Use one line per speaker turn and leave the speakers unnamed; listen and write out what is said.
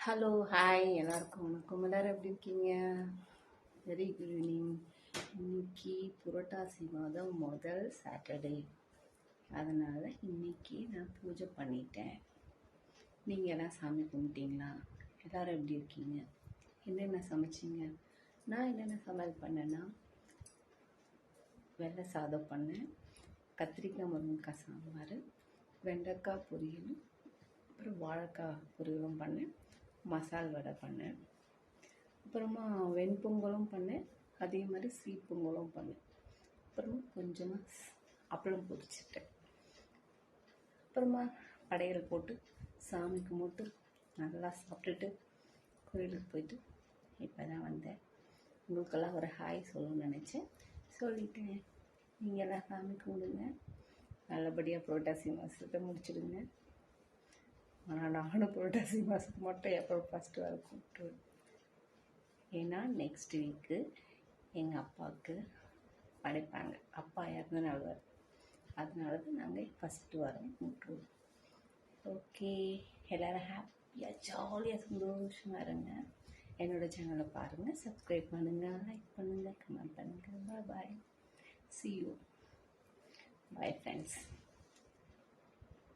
Hello hi எல்லாருக்கும் வணக்கம். எல்லாரும் எப்படி இருக்கீங்க? வெரி குட் ஈவினிங் இன்னைக்கு புரட்டாசி மாதம் முதல் சாட்டர்டே அதனால் இன்னைக்கு நான் பூஜை பண்ணிட்டேன். நீங்கள் எல்லாம் சாமி கும்பிட்டீங்களா? எல்லாரும் எப்படி இருக்கீங்க? என்னென்ன சமைச்சிங்க? நான் என்னென்ன சமையல் பண்ணேன்னா வெள்ளை சாதம் பண்ணேன் கத்திரிக்காய் முருங்கைக்காய் சாம்பார் வெண்டைக்காய் பொரியல் அப்புறம் வாழைக்காய் பொரியலும் பண்ணேன். மசால் வடை பண்ணேன். அப்புறமா வெண்பொங்கலும் பண்ணேன். அதே மாதிரி ஸ்வீட் பொங்கலும் பண்ணேன். அப்புறமா கொஞ்சமாக அப்பளம் பொரிச்சிட்டேன். அப்புறமா படையல் போட்டு சாமி கும்பிட்டு நல்லா சாப்பிட்டுட்டு கோயிலுக்கு போயிட்டு இப்போ தான் வந்தேன். உங்களுக்கெல்லாம் ஒரு ஹாய் சொல்லணும்னு நினச்சேன். சொல்லிட்டேன். நீங்கள் எல்லாம் சாமி கும்பிடுங்க. நல்லபடியாக புரோட்டாசி மாதத்தை முடிச்சிடுங்க. ஆனால் நானும் புரட்டாசி மாதத்துக்கு மட்டும் எப்போ ஃபஸ்ட்டு வர கூப்பிட்டுருவேன் ஏன்னா நெக்ஸ்ட் வீக்கு எங்கள் அப்பாவுக்கு படைப்பாங்க. அப்பா இறந்த நாள் வரும். அதனால தான் நாங்கள் ஃபஸ்ட்டு வரோம் கூப்பிட்டுருவோம். ஓகே எல்லோரும் ஹாப்பியாக ஜாலியாக சந்தோஷமாக இருங்க. என்னோடய சேனலை பாருங்கள் சப்ஸ்கிரைப் பண்ணுங்கள் லைக் பண்ணுங்கள் கமெண்ட் பண்ணுங்கள் bye bye see you bye friends